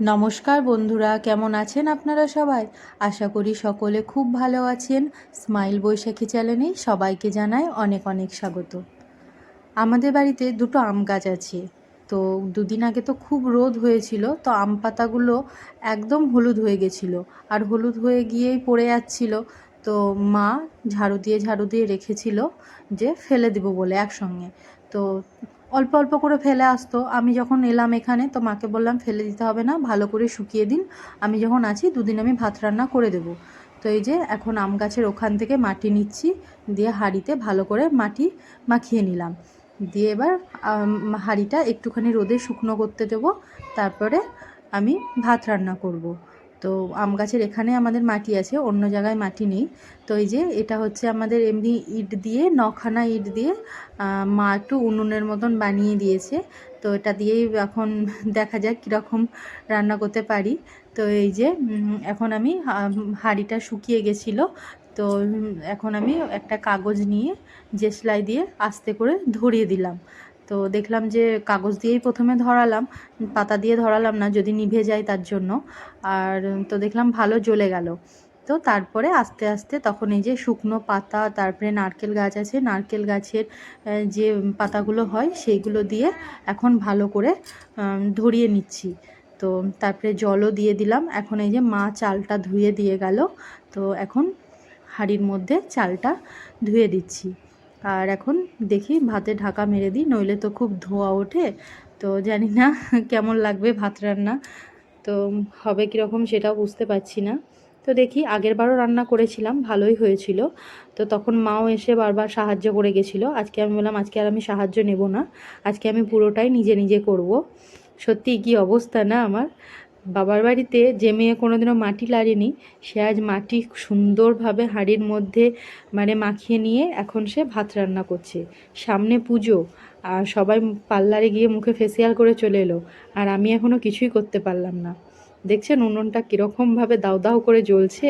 নমস্কার বন্ধুরা, কেমন আছেন আপনারা সবাই? আশা করি সকলে খুব ভালো আছেন। স্মাইল বৈশাখী চ্যানেলে সবাইকে জানাই অনেক অনেক স্বাগত। আমাদের বাড়িতে দুটো আম গাছ আছে। তো দুদিন আগে তো খুব রোদ হয়েছিল, তো আম পাতাগুলো একদম হলুদ হয়ে গেছিল। আর হলুদ হয়ে গিয়েই পড়ে যাচ্ছিল। তো মা ঝাড়ু দিয়ে ঝাড়ু দিয়ে রেখেছিল যে ফেলে দিব বলে একসঙ্গে। তো অল্প অল্প করে ফেলে আসতো। আমি যখন এলাম এখানে, তো মাকে বললাম, ফেলে দিতে হবে না, ভালো করে শুকিয়ে দিন। আমি যখন আছি, দুদিন আমি ভাত রান্না করে দেবো। তো এই যে, এখন আম গাছের ওখান থেকে মাটি নিচ্ছি, দিয়ে হাঁড়িতে ভালো করে মাটি মাখিয়ে নিলাম। দিয়ে এবার হাঁড়িটা একটুখানি রোদে শুকনো করতে দেবো। তারপরে আমি ভাত রান্না করব। তো আম গাছের এখানে আমাদের মাটি আছে, অন্য জায়গায় মাটি নেই। তো এই যে এটা হচ্ছে আমাদের এমনি ইট দিয়ে, নখানা ইট দিয়ে মা একটু উনুনের মতন বানিয়ে দিয়েছে। তো এটা দিয়েই এখন দেখা যাক কীরকম রান্না করতে পারি। তো এই যে এখন আমি হাঁড়িটা শুকিয়ে গেছিল। তো এখন আমি একটা কাগজ নিয়ে, যে সেলাই দিয়ে আস্তে করে ধরিয়ে দিলাম। তো দেখলাম যে কাগজ দিয়েই প্রথমে ধরালাম, পাতা দিয়ে ধরালাম না, যদি নিভে যায় তার জন্য। আর তো দেখলাম ভালো জ্বলে গেল। তো তারপরে আস্তে আস্তে তখন এই যে শুকনো পাতা, তারপরে নারকেল গাছ আছে, নারকেল গাছের যে পাতাগুলো হয় সেইগুলো দিয়ে এখন ভালো করে ধরিয়ে নিচ্ছি। তো তারপরে জলও দিয়ে দিলাম। এখন এই যে মা চালটা ধুয়ে দিয়ে গেল। তো এখন হাঁড়ির মধ্যে চালটা ধুয়ে দিচ্ছি। আর এখন দেখি ভাতে ঢাকা মেরে দিই, নইলে তো খুব ধোয়া ওঠে। তো জানি না কেমন লাগবে ভাত রান্না। তো হবে কীরকম সেটাও বুঝতে পারছি না। তো দেখি আগের বারও রান্না করেছিলাম, ভালোই হয়েছিল। তো তখন মাও এসে বারবার সাহায্য করে গেছিল। আজকে আমি বললাম, আজকে আর আমি সাহায্য নেব না। আজকে আমি পুরোটাই নিজে নিজে করব। সত্যি কি অবস্থা না আমার? বাবার বাড়িতে যে মেয়ে কোনোদিনও মাটি লাড়েনি, সে আজ মাটি সুন্দরভাবে হাঁড়ির মধ্যে মানে মাখিয়ে নিয়ে এখন সে ভাত রান্না করছে। সামনে পুজো, আর সবাই পার্লারে গিয়ে মুখে ফেসিয়াল করে চলে এলো, আর আমি এখনও কিছুই করতে পারলাম না। দেখছেন উনুনটা কীরকমভাবে দাও দাও করে জ্বলছে?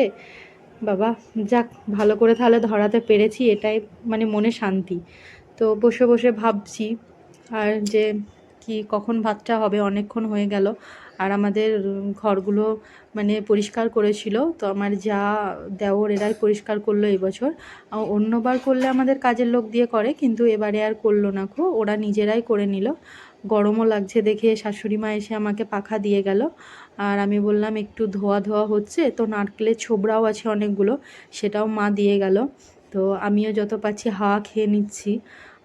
বাবা, যাক, ভালো করে তাহলে ধরাতে পেরেছি, এটাই মানে মনে শান্তি। তো বসে বসে ভাবছি, আর যে কি কখন ভাতটা হবে, অনেকক্ষণ হয়ে গেল। আর আমাদের ঘরগুলো মানে পরিষ্কার করেছিল। তো আমার যা দেওর এরাই পরিষ্কার করল এবছর অন্যবার করলে আমাদের কাজের লোক দিয়ে করে, কিন্তু এবারে আর করল না খো ওরা নিজেরাই করে নিল। গরমও লাগছে দেখে শাশুড়ি মা এসে আমাকে পাখা দিয়ে গেল। আর আমি বললাম, একটু ধোয়া ধোয়া হচ্ছে, তো নারকেলের ছোবড়াও আছে অনেকগুলো, সেটাও মা দিয়ে গেল। তো আমিও যত পাচ্ছি হাওয়া খেয়ে নিচ্ছি।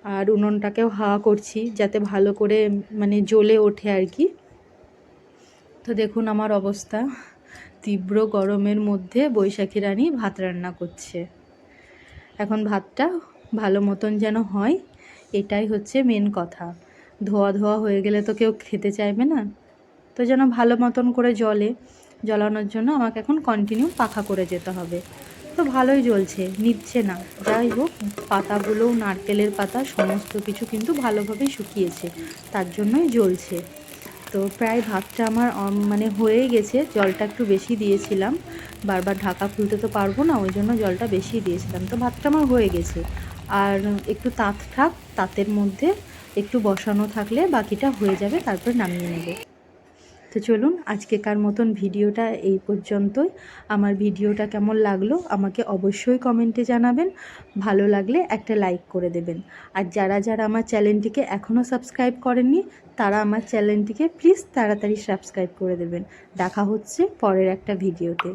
আর উনুনটাকেও হাওয়া করছি যাতে ভালো করে মানে জ্বলে ওঠে আর কি। তো দেখুন আমার অবস্থা। তীব্র গরমের মধ্যে বৈশাখী রানী ভাত রান্না করছে। এখন ভাতটা ভালো মতন যেন হয়, এটাই হচ্ছে মেন কথা। ধোয়া ধোয়া হয়ে গেলে তো কেউ খেতে চাইবে না। তো যেন ভালো মতন করে জলে জ্বলানোর জন্য আমাকে এখন কন্টিনিউ পাখা করে যেতে হবে। তো ভালোই জ্বলছে, নিচ্ছে না। যাই হোক, পাতাগুলো, নারকেলের পাতা, সমস্ত কিছু কিন্তু ভালোভাবে শুকিয়েছে, তার জন্যই জ্বলছে। তো প্রায় ভাতটা আমার মানে হয়ে গেছে, জলটা একটু বেশি দিয়েছিলাম। বারবার ঢাকা খুলতে তো পারব না, ওই জন্য জলটা বেশি দিয়েছিলাম। তো ভাতটা আমার হয়ে গেছে। আর একটু তাঁত থাক, তাঁতের মধ্যে একটু বসানো থাকলে বাকিটা হয়ে যাবে, তারপর নামিয়ে নেব। তো চলুন আজকেকার মতন ভিডিওটা এই পর্যন্তই। আমার ভিডিওটা কেমন লাগল আমাকে অবশ্যই কমেন্টে জানাবেন। ভালো লাগলে একটা লাইক করে দেবেন। আর যারা যারা আমার চ্যানেলটিকে এখনও সাবস্ক্রাইব করেননি, তারা আমার চ্যানেলটিকে প্লিজ তাড়াতাড়ি সাবস্ক্রাইব করে দেবেন। দেখা হচ্ছে পরের একটা ভিডিওতে।